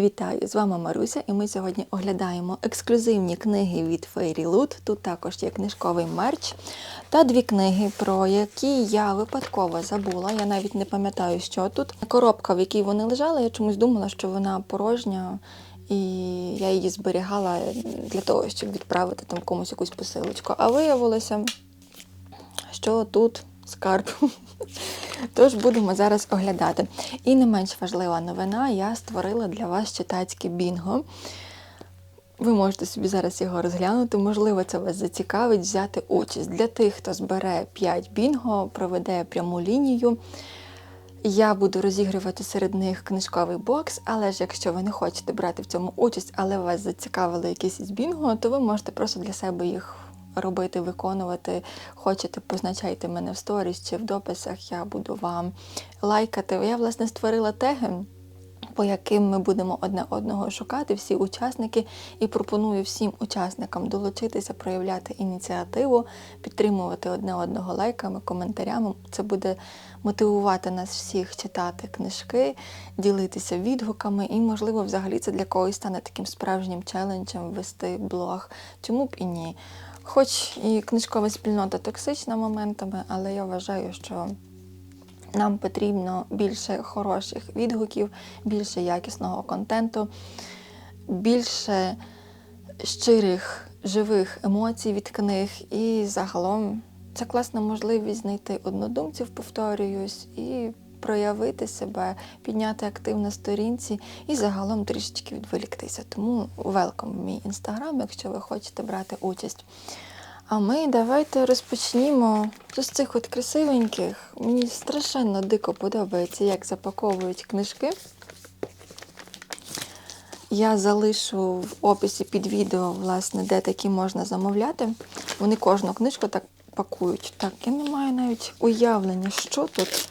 Вітаю! З вами Маруся, і ми сьогодні оглядаємо ексклюзивні книги від Fairy Loot. Тут також є книжковий мерч та дві книги, про які я випадково забула. Я навіть не пам'ятаю, що тут. Коробка, в якій вони лежали, я чомусь думала, що вона порожня, і я її зберігала для того, щоб відправити там комусь якусь посилочку. А виявилося, що тут скарб. Тож будемо зараз оглядати. І не менш важлива новина, я створила для вас читацьке бінго. Ви можете собі зараз його розглянути, можливо, це вас зацікавить взяти участь. Для тих, хто збере 5 бінго, проведе пряму лінію. Я буду розігрувати серед них книжковий бокс, але ж якщо ви не хочете брати в цьому участь, але вас зацікавили якісь із бінго, то ви можете просто для себе їх робити, виконувати. Хочете, позначайте мене в сторіс чи в дописах, я буду вам лайкати. Я, власне, створила теги. По яким ми будемо одне одного шукати, всі учасники, і пропоную всім учасникам долучитися, проявляти ініціативу, підтримувати одне одного лайками, коментарями. Це буде мотивувати нас всіх читати книжки, ділитися відгуками, і, можливо, взагалі це для когось стане таким справжнім челенджем вести блог. Чому б і ні? Хоч і книжкова спільнота токсична моментами, але я вважаю, що нам потрібно більше хороших відгуків, більше якісного контенту, більше щирих, живих емоцій від книг. І загалом це класна можливість знайти однодумців, повторююсь, і проявити себе, підняти актив на сторінці і загалом трішечки відволіктися. Тому велком в мій інстаграм, якщо ви хочете брати участь. А ми давайте розпочнімо з цих от красивеньких. Мені страшенно дико подобається, як запаковують книжки. Я залишу в описі під відео, власне, де такі можна замовляти. Вони кожну книжку так пакують. Так, я не маю навіть уявлення, що тут.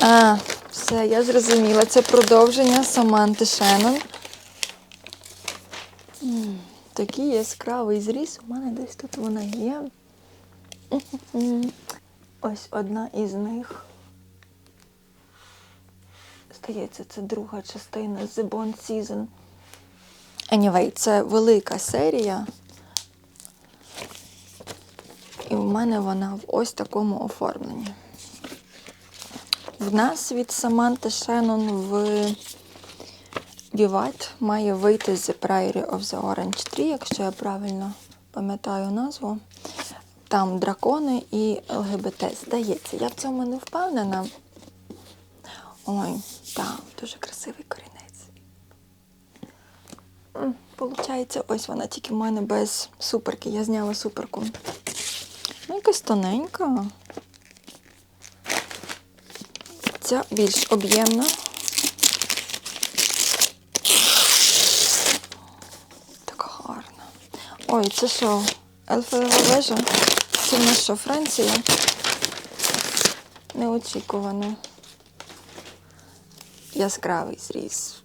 А, все, я зрозуміла. Це продовження Саманти Шеннон. Такий яскравий зріз. У мене десь тут вона є. Ось одна із них. Здається, це друга частина The Bond Season. Anyway, це велика серія. І в мене вона в ось такому оформленні. В нас від Саманти Шеннон в Віват має вийти The Priory of the Orange Tree, якщо я правильно пам'ятаю назву. Там дракони і ЛГБТ. Здається, я в цьому не впевнена. Ой, так, дуже красивий корінець. Получається, ось вона тільки в мене без суперки. Я зняла суперку. Ну, якась тоненька. Ця більш об'ємна. Така гарна. Ой, це що? Ельфова вежа? Це в нас що, Франція? Неочікувано. Яскравий зріз.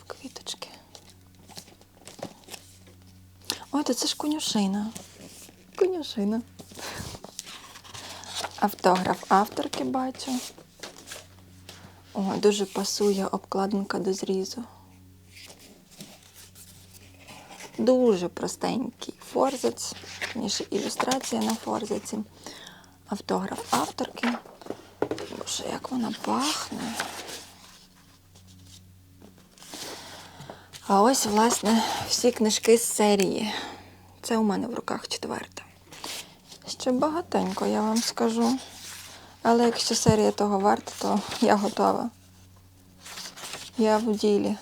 В квіточки. То це ж конюшина. Конюшина. Автограф авторки бачу. О, дуже пасує обкладинка до зрізу. Дуже простенький форзац, ніж ілюстрація на форзаці. Автограф авторки. Боже, як вона пахне. А ось, власне, всі книжки з серії. Це у мене в руках четверта. Ще багатенько, я вам скажу. Але якщо серія того варта, то я готова. Я в ділі.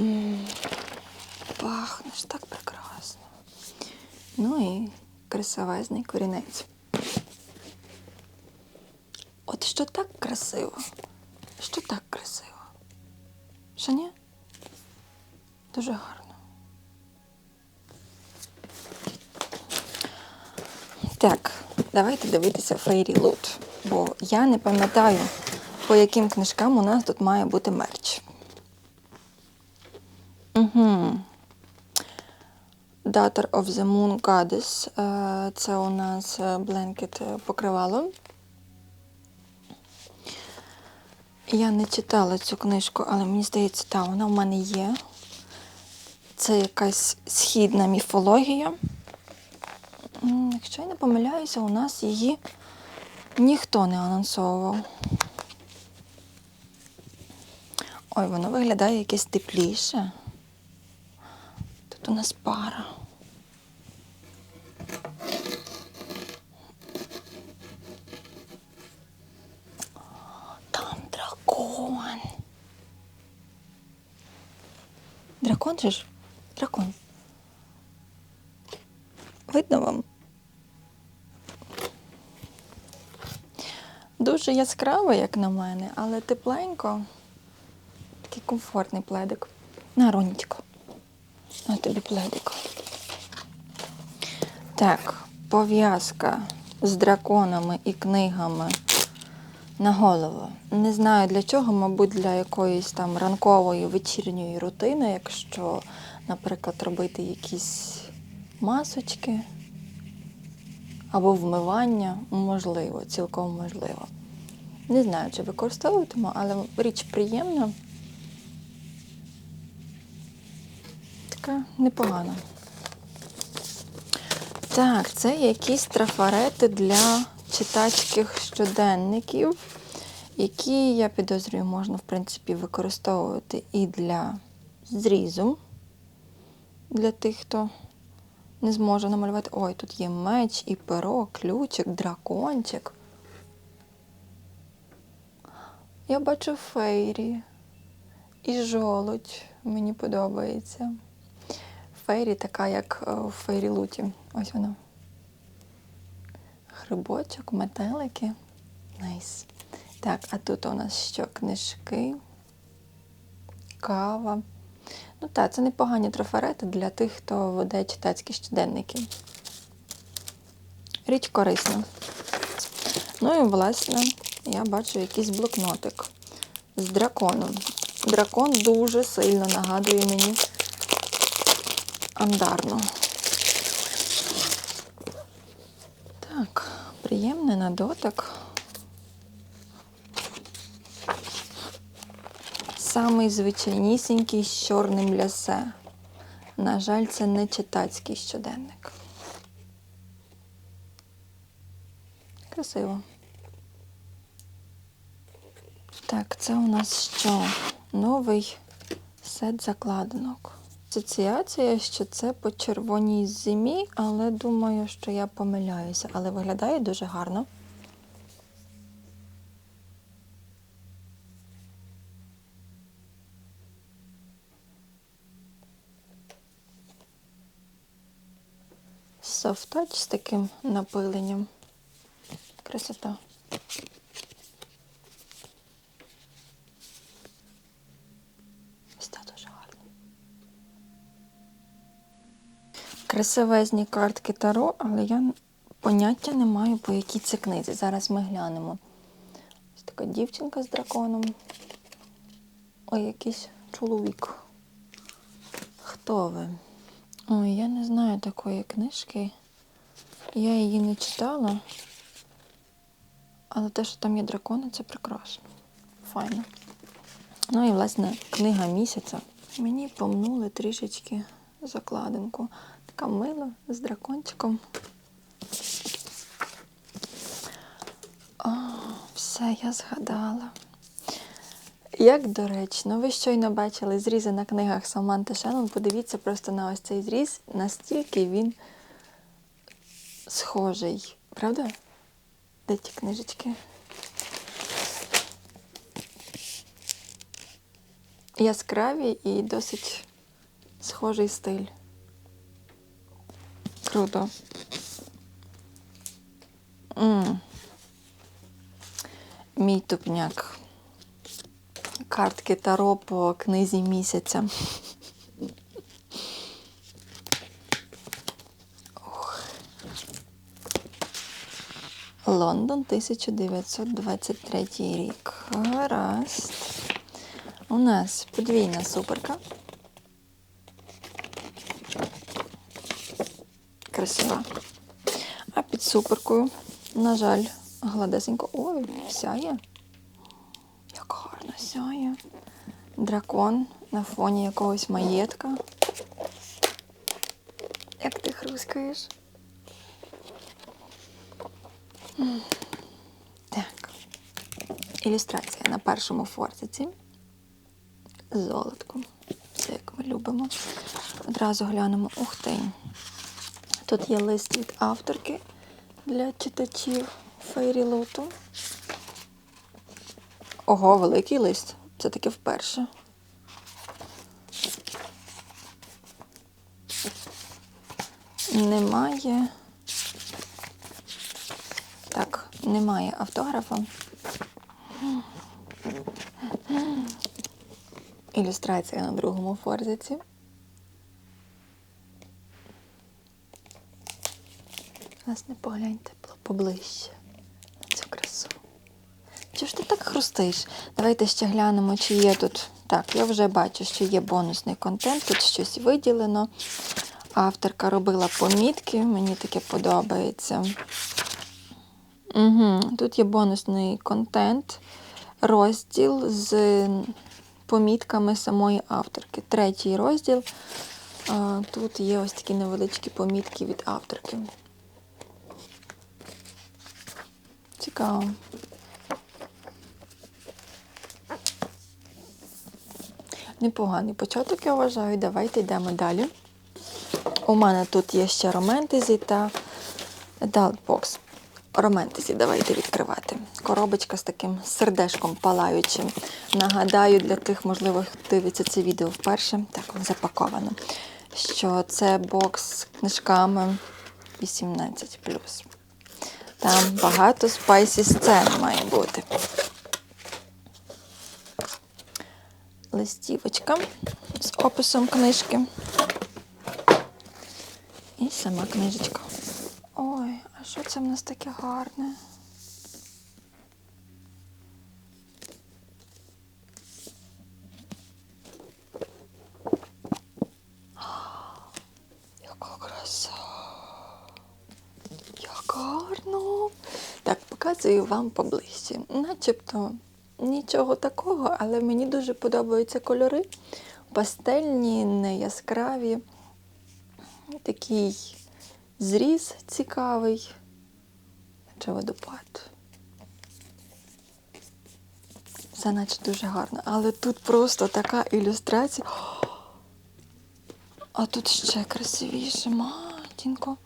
М, Пахнеш так прекрасно. Ну і красавезний корінець. От що так красиво, що так красиво. Що ні? Дуже гарно. Так, давайте дивитися Fairy Loot, бо я не пам'ятаю, по яким книжкам у нас тут має бути мерч. Угу. Daughter of the Moon Goddess. Е, Це у нас бленкет покривало. Я не читала цю книжку, але мені здається, так, вона в мене є. Це якась східна міфологія. Якщо я не помиляюся, у нас її ніхто не анонсовував. Ой, воно виглядає якесь тепліше. Тут у нас пара. Там дракон. Дракон же ж? Дракон. Видно вам? Дуже яскраво, як на мене, але тепленько. Такий комфортний пледик. На, Ронечко. На тобі пледик. Так, пов'язка з драконами і книгами на голову. Не знаю для чого, мабуть, для якоїсь там ранкової вечірньої рутини, якщо, наприклад, робити якісь масочки або вмивання, можливо, цілком можливо. Не знаю, чи використовуватиму, але річ приємна. Така непогана. Так, це якісь трафарети для читацьких щоденників, які, я підозрюю, можна, в принципі, використовувати і для зрізу, для тих, хто не зможе намалювати. Ой, тут є меч, і перо, ключик, дракончик. Я бачу фейрі і жолудь. Мені подобається. Фейрі така, як е, у фейрі луті. Ось вона. Грибочок, метелики. Найс. Так, а тут у нас що? Книжки, кава. Ну так, це непогані трафарети для тих, хто веде читацькі щоденники. Річ корисна. Ну і, власне, я бачу якийсь блокнотик з драконом. Дракон дуже сильно нагадує мені андарну. Так, приємний на дотик. Самий звичайнісінький з чорним лясе. На жаль, це не читацький щоденник. Красиво. Так, це у нас що? Новий сет закладинок. Асоціація, що це по червоній зимі, але думаю, що я помиляюся. Але виглядає дуже гарно. Софтач з таким напиленням. Красота. Це дуже гарно. Красивезні картки Таро, але я поняття не маю, по якій це книзі. Зараз ми глянемо. Ось така дівчинка з драконом. Ой, якийсь чоловік. Хто ви? Ой, я не знаю такої книжки. Я її не читала. Але те, що там є дракони, це прекрасно. Файно. Ну і, власне, книга місяця. Мені помнули трішечки закладинку. Така мила з дракончиком. О, все, я згадала. Як доречно, ви щойно бачили зрізи на книгах Саманти Шеннон. Подивіться просто на ось цей зріз, настільки він схожий. Правда? Де ті книжечки? Яскраві і досить схожий стиль. Круто. м Мій тупняк. Картки Таро по книзі місяця. Лондон, 1923 рік. Гаразд. У нас подвійна суперка. Красива. А під суперкою, на жаль, гладесенько. Ой, сяє. Як гарно сяє. Дракон на фоні якогось маєтка. Як ти хрускаєш? Так. Ілюстрація на першому фортиці. З золотком. Все як ми любимо. Одразу глянемо. Ух ти. Тут є лист від авторки для читачів Фейрілоту. Ого, великий лист. Це таки вперше. Немає. Так, немає автографа. Ілюстрація на другому форзиці. Власне, погляньте поближче на цю красу. Чого ж ти так хрустиш? Давайте ще глянемо, чи є тут. Так, я вже бачу, що є бонусний контент, тут щось виділено. Авторка робила помітки, мені таке подобається. Угу. Тут є бонусний контент, розділ з помітками самої авторки. Третій розділ. Тут є ось такі невеличкі помітки від авторки. Цікаво. Непоганий початок, я вважаю. Давайте йдемо далі. У мене тут є ще романтезі та Adult Романтезі давайте відкривати. Коробочка з таким сердешком палаючим. Нагадаю, для тих, можливо, хто дивиться це відео вперше, так запаковано, що це бокс з книжками 18. Там багато спайсі сцен має бути. Листівочка з описом книжки. І сама книжечка. Ой, а що це в нас таке гарне? Яка краса. Як гарно. Так, показую вам поближче. Начебто нічого такого, але мені дуже подобаються кольори. Пастельні, не яскраві. Такий зріз цікавий. Чи водопад. Все наче дуже гарно. Але тут просто така ілюстрація. А тут ще красивіше, матінко.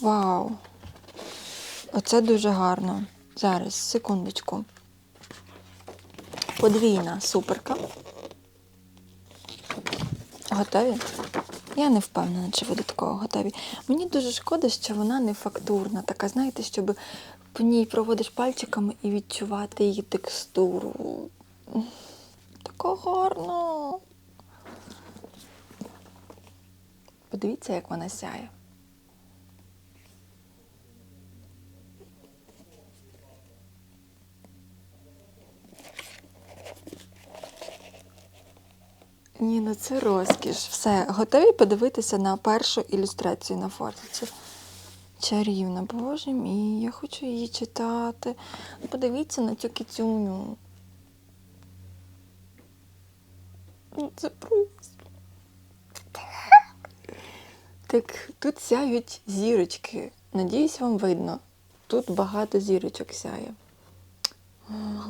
Вау! Оце дуже гарно. Зараз, секундочку. Подвійна суперка. Готові? Я не впевнена, чи ви до такого готові. Мені дуже шкода, що вона не фактурна. Така, знаєте, щоб по ній проводиш пальчиками і відчувати її текстуру. Така гарно. Подивіться, як вона сяє. Ні, ну це розкіш. Все, готові подивитися на першу ілюстрацію на фортеці. Чарівна, боже мій, я хочу її читати. Подивіться на цю кицюню. Ну, Це просто. Так, тут сяють зірочки. Надіюсь, вам видно. Тут багато зірочок сяє.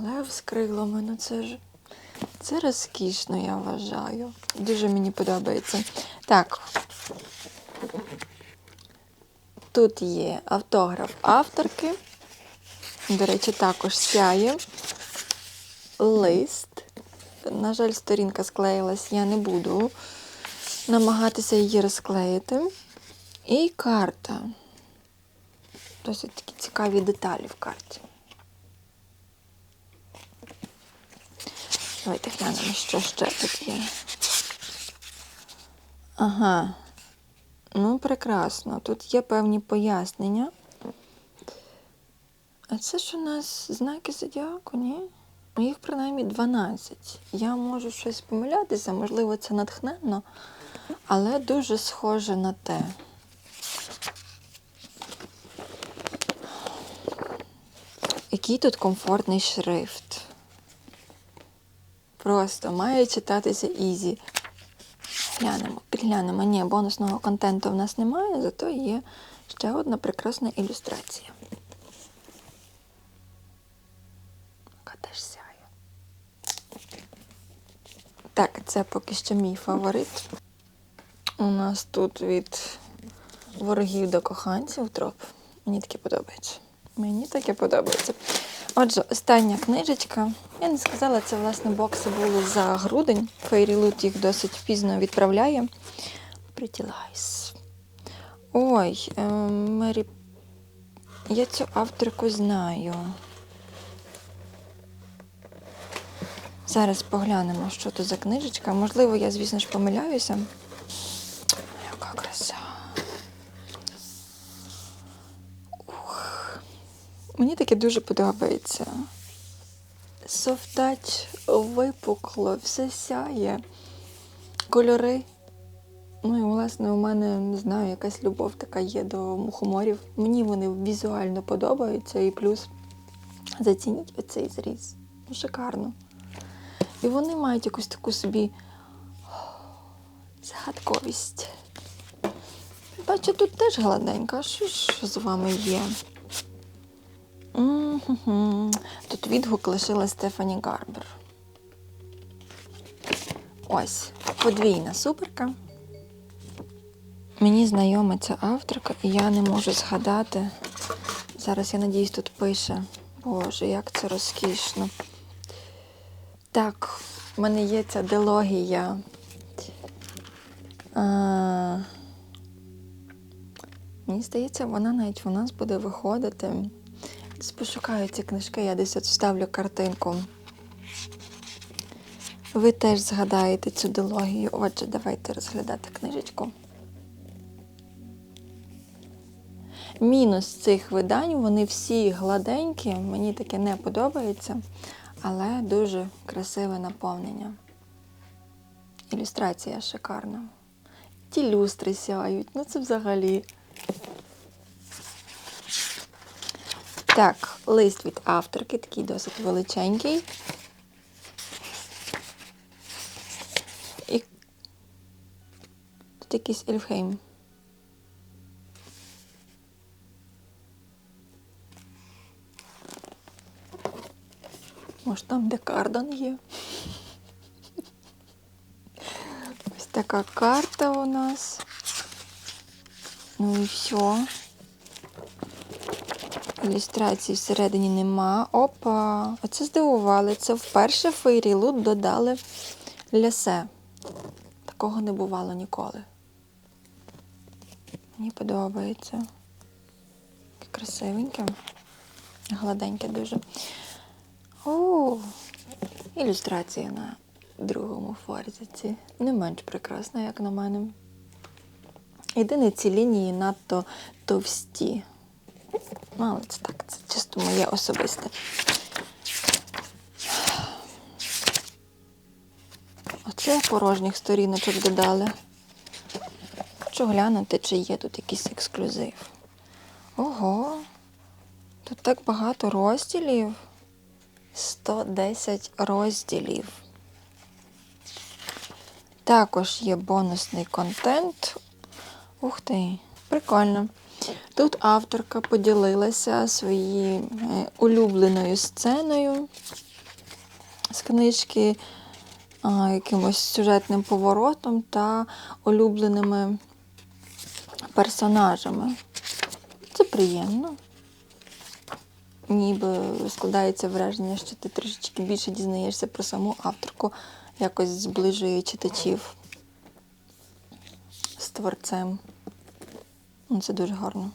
Лев з крилами, ну це ж. Це розкішно, я вважаю. Дуже мені подобається. Так. Тут є автограф авторки. До речі, також сяє. Лист. На жаль, сторінка склеїлась, я не буду намагатися її розклеїти. І карта. Досить такі цікаві деталі в карті. Давайте глянемо, що ще тут є. Ага. Ну, прекрасно. Тут є певні пояснення. А це ж у нас знаки зодіаку, ні? Їх принаймні 12. Я можу щось помилятися, можливо, це натхненно, але дуже схоже на те. Який тут комфортний шрифт. Просто має читатися ізі. Глянемо, підглянемо. Ні, бонусного контенту в нас немає, зато є ще одна прекрасна ілюстрація. Яка теж сяє. Так, це поки що мій фаворит. У нас тут від ворогів до коханців троп. Мені таке подобається. Мені таке подобається. Отже, остання книжечка. Я не сказала, це власне бокси були за грудень. Loot їх досить пізно відправляє. Pretty Lies. Ой, е, Мері. Я цю авторку знаю. Зараз поглянемо, що тут за книжечка. Можливо, я, звісно ж, помиляюся. Яка краса. Ух. Таке дуже подобається. Софтач випукло, все сяє. Кольори. Ну і, власне, у мене не знаю, якась любов така є до мухоморів. Мені вони візуально подобаються, і плюс зацініть оцей зріз. Ну, шикарно. І вони мають якусь таку собі загадковість. Бачу, тут теж гладенька. Що ж з вами є? Тут відгук лишила Стефані Гарбер. Ось, подвійна суперка. Мені знайома ця авторка, і я не можу згадати. Зараз, я надіюсь, тут пише. Боже, як це розкішно. Так, в мене є ця дилогія. А, мені здається, вона навіть у нас буде виходити. Десь Пошукаю ці книжки, я десь от вставлю картинку. Ви теж згадаєте цю дилогію. Отже, давайте розглядати книжечку. Мінус цих видань, вони всі гладенькі, мені таке не подобається, але дуже красиве наповнення. Ілюстрація шикарна. Ті люстри сяють, ну це взагалі. Так, лист від авторки, такий досить величенький. І тут якийсь Ельфхейм. Може, там де кардан є. Ось така карта у нас. Ну і все. Ілюстрації всередині нема. Опа! Оце здивували. Це вперше Loot додали лясе. Такого не бувало ніколи. Мені подобається. Таке красивеньке. Гладеньке дуже. О, ілюстрація на другому форзиці. Не менш прекрасна, як на мене. Єдине, ці лінії надто товсті. Ну, але це так, це чисто моє особисте. Оце порожніх сторіночок додали. Хочу глянути, чи є тут якийсь ексклюзив. Ого, тут так багато розділів. 110 розділів. Також є бонусний контент. Ух ти, прикольно. Тут авторка поділилася своєю е, улюбленою сценою з книжки, якимось сюжетним поворотом та улюбленими персонажами. Це приємно. Ніби складається враження, що ти трошечки більше дізнаєшся про саму авторку, якось зближує читачів з творцем. Ну, Це дуже гарно.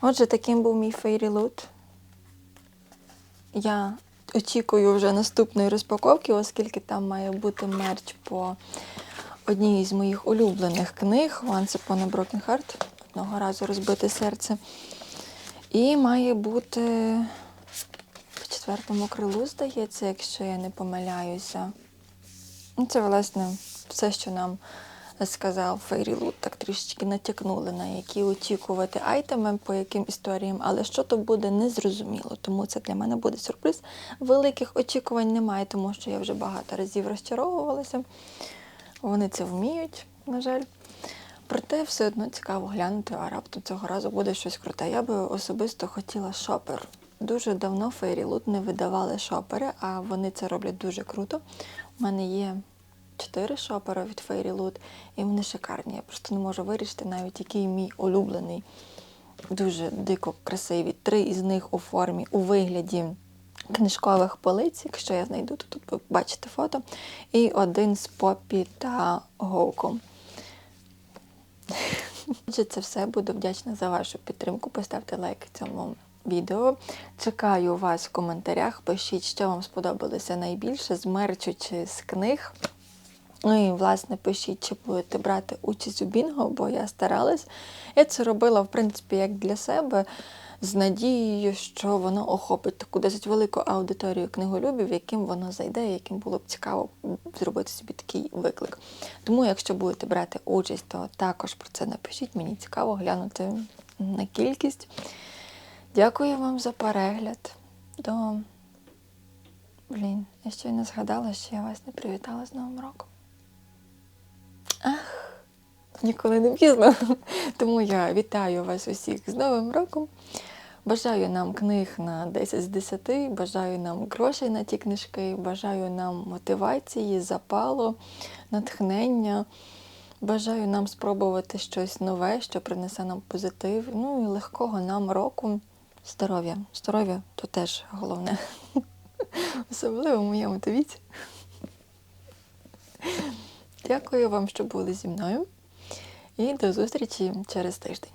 Отже, таким був мій Loot. Я очікую вже наступної розпаковки, оскільки там має бути мерч по одній із моїх улюблених книг Once Upon a Broken Heart. Одного разу розбите серце. І має бути по четвертому крилу, здається, якщо я не помиляюся. Ну, Це, власне, все, що нам сказав Фейрілут, так трішечки натякнули, на які очікувати айтеми, по яким історіям, але що то буде, не зрозуміло. Тому це для мене буде сюрприз. Великих очікувань немає, тому що я вже багато разів розчаровувалася. Вони це вміють, на жаль. Проте все одно цікаво глянути, а раптом цього разу буде щось круте. Я би особисто хотіла шопер. Дуже давно Фейрілут не видавали шопери, а вони це роблять дуже круто. У мене є чотири шопера від Фейрілут, і вони шикарні. Я просто не можу вирішити навіть, який мій улюблений. Дуже дико красиві. Три із них у формі, у вигляді книжкових полиць, якщо я знайду, то тут ви бачите фото. І один з попі та гоуком. Отже, це все. Буду вдячна за вашу підтримку. Поставте лайк цьому відео. Чекаю вас в коментарях. Пишіть, що вам сподобалося найбільше з мерчу чи з книг. Ну і, власне, пишіть, чи будете брати участь у Бінго, бо я старалась. Я це робила, в принципі, як для себе, з надією, що воно охопить таку досить велику аудиторію книголюбів, яким воно зайде, яким було б цікаво зробити собі такий виклик. Тому, якщо будете брати участь, то також про це напишіть. Мені цікаво глянути на кількість. Дякую вам за перегляд. До Блін, я щойно згадала, що я вас не привітала з Новим роком. Ах, ніколи не пізно. Тому я вітаю вас усіх з Новим роком. Бажаю нам книг на 10 з 10, бажаю нам грошей на ті книжки, бажаю нам мотивації, запалу, натхнення. Бажаю нам спробувати щось нове, що принесе нам позитив. Ну і легкого нам року. Здоров'я. Здоров'я то теж головне. Особливо в моєму віці. Дякую вам, що були зі мною. І до зустрічі через тиждень.